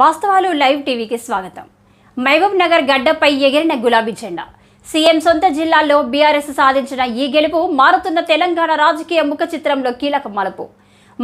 వాస్తవాలు లైవ్ టీవీకి స్వాగతం. మహబూబ్ నగర్ గడ్డపై ఎగిరిన గులాబీ జెండా. సీఎం సొంత జిల్లాల్లో బీఆర్ఎస్ సాధించిన ఈ గెలుపు మారుతున్న తెలంగాణ రాజకీయ ముఖ చిత్రంలో కీలక మలుపు.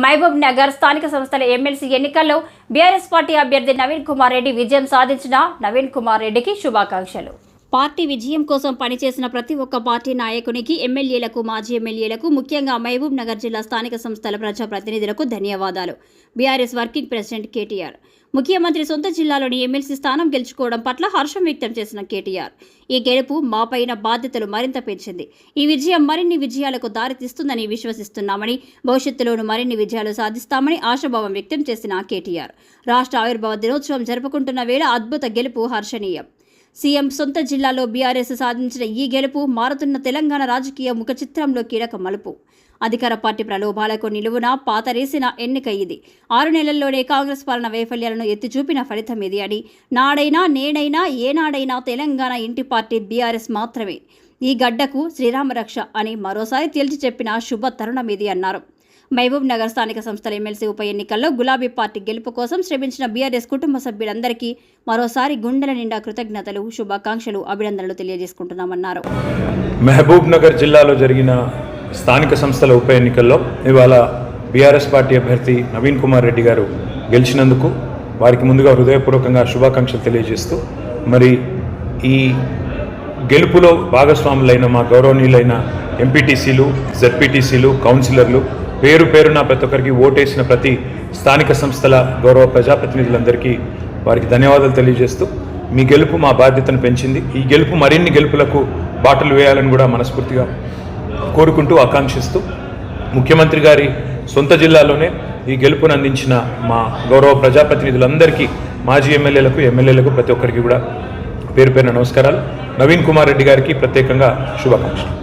మహబూబ్ నగర్ స్థానిక సంస్థల ఎమ్మెల్సీ ఎన్నికల్లో బీఆర్ఎస్ పార్టీ అభ్యర్థి నవీన్ కుమార్ రెడ్డి విజయం సాధించిన నవీన్ కుమార్ రెడ్డికి శుభాకాంక్షలు. పార్టీ విజయం కోసం పనిచేసిన ప్రతి ఒక్క పార్టీ నాయకునికి ఎమ్మెల్యేలకు మాజీ ఎమ్మెల్యేలకు ముఖ్యంగా మహబూబ్ నగర్ జిల్లా స్థానిక సంస్థల ప్రజాప్రతినిధులకు ధన్యవాదాలు. BRS working president KTR. ముఖ్యమంత్రి సొంత జిల్లాలోని ఎమ్మెల్సీ స్థానం గెలుచుకోవడం పట్ల హర్షం వ్యక్తం చేసిన కేటీఆర్. ఈ గెలుపు మాపైన బాధ్యతలు మరింత పెంచింది. ఈ విజయం మరిన్ని విజయాలకు దారితీస్తుందని విశ్వసిస్తున్నామని భవిష్యత్తులోనూ మరిన్ని విజయాలు సాధిస్తామని ఆశాభావం వ్యక్తం చేసిన కేటీఆర్. రాష్ట్ర ఆవిర్భావ దినోత్సవం జరుపుకుంటున్న వేళ అద్భుత గెలుపు హర్షణీయం. సీఎం సొంత జిల్లాలో బీఆర్ఎస్ సాధించిన ఈ గెలుపు మారుతున్న తెలంగాణ రాజకీయ ముఖ చిత్రంలో కీలక మలుపు. అధికార పార్టీ ప్రలోభాలకు నిలువున పాతరేసిన ఎన్నిక ఇది. ఆరు నెలల్లోనే కాంగ్రెస్ పాలన వైఫల్యాలను ఎత్తిచూపిన ఫలితం ఇది అని. నాడైనా నేడైనా ఏనాడైనా తెలంగాణ ఇంటి పార్టీ బీఆర్ఎస్ మాత్రమే. ఈ గడ్డకు శ్రీరామరక్ష అని మరోసారి తేల్చి చెప్పిన శుభ తరుణం ఇది అన్నారు. మహబూబ్ నగర్ స్థానిక సంస్థల ఎమ్మెల్సీ ఉప ఎన్నికల్లో గులాబీ పార్టీ గెలుపు కోసం శ్రమించిన బీఆర్ఎస్ కుటుంబ సభ్యులందరికీ మరోసారి గుండెల నిండా కృతజ్ఞతలు శుభాకాంక్షలు అభినందనలు తెలియజేసుకుంటున్నామన్నారు. మహబూబ్ నగర్ జిల్లాలో జరిగిన స్థానిక సంస్థల ఉప ఎన్నికల్లో ఇవాళ బీఆర్ఎస్ పార్టీ అభ్యర్థి నవీన్ కుమార్ రెడ్డి గారు గెలిచినందుకు వారికి ముందుగా హృదయపూర్వకంగా శుభాకాంక్షలు తెలియజేస్తూ మరి ఈ గెలుపులో భాగస్వాములైన మా గౌరవనీయులైన ఎంపీటీసీలు జెడ్పీటీసీలు కౌన్సిలర్లు పేరు పేరున ప్రతి ఒక్కరికి ఓటేసిన ప్రతి స్థానిక సంస్థల గౌరవ ప్రజాప్రతినిధులందరికీ వారికి ధన్యవాదాలు తెలియజేస్తూ మీ గెలుపు మా బాధ్యతను పెంచింది. ఈ గెలుపు మరిన్ని గెలుపులకు బాటలు వేయాలని కూడా మనస్ఫూర్తిగా కోరుకుంటూ ఆకాంక్షిస్తూ ముఖ్యమంత్రి గారి సొంత జిల్లాలోనే ఈ గెలుపును అందించిన మా గౌరవ ప్రజాప్రతినిధులందరికీ మాజీ ఎమ్మెల్యేలకు ఎమ్మెల్యేలకు ప్రతి ఒక్కరికి కూడా పేరు పేరున నమస్కారాలు. నవీన్ కుమార్ రెడ్డి గారికి ప్రత్యేకంగా శుభాకాంక్షలు.